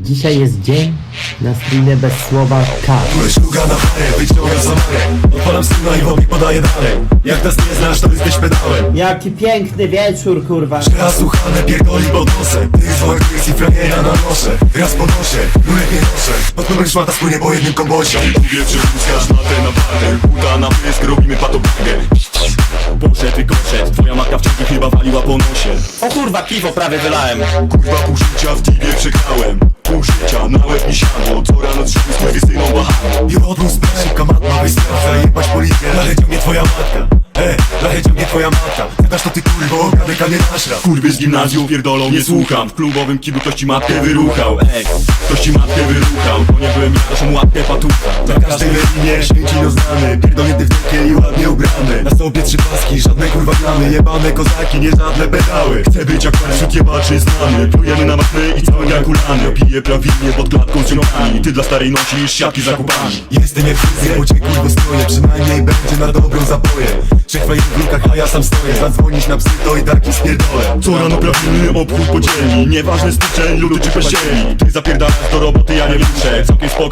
Dzisiaj jest dzień na streamie bez słowa K. Szluga na parę, wyciągam samarę Odpalam syna i wodnik podaję dalej. Jak nas nie znasz, to jesteś pedałem. Jaki piękny wieczór, kurwa. Raz słuchane, pierdoli pod nosem Ty dzwonek jest i frajera na nosze. Raz ponoszę, rurek nie noszę. Pod numer szmata spłynie po jednym kombosie. Mówię, czy puszczasz na ten apartę Buta na pysk, robimy patobagę Poszedł i koszedł, twoja matka wciąż chyba waliła po nosie. O kurwa, piwo prawie wylałem. Kurwa pół życia w życia na łeb mi siadło Co rano drzwi z kurwistyną wahadło I odłóż spać, szybka matma, weź sprawdza Jebać policję, blachę ciągnie twoja matka. E, blachę ciągnie twoja matka. Zadasz to ty kurwo, gadeka nie nasz rap Kurwy z gimnazjum pierdolą, nie słucham. W klubowym kiblu ktoś ci matkę wyruchał. Ej, ktoś ci matkę wyruchał To nie byłem ja, naszą łapkę patucha. Na każdej lininie święcino znany Pierdolnięty sobie trzy paski, żadne kurwa plamy Jebane kozaki, nie żadne pedały. Chcę być jak pan wśród jebaczy znany. Plujemy na machny i cały jak ulany Piję prawidłnie pod klatką ziomkami Ty dla starej nosisz siatki z zakupami. Jestem jak fryzjer, bo cię kurwo stoję. Przynajmniej będzie na dobrą zapoję Trzech frajerów w a ja sam stoję. Zadzwonić na psy, to i darki spierdolę. Co rano prawimy obchód podzielni Nieważny styczeń, luty czy październik. Ty zapierdalasz do roboty, ja nie muszę Całkiem spokojnie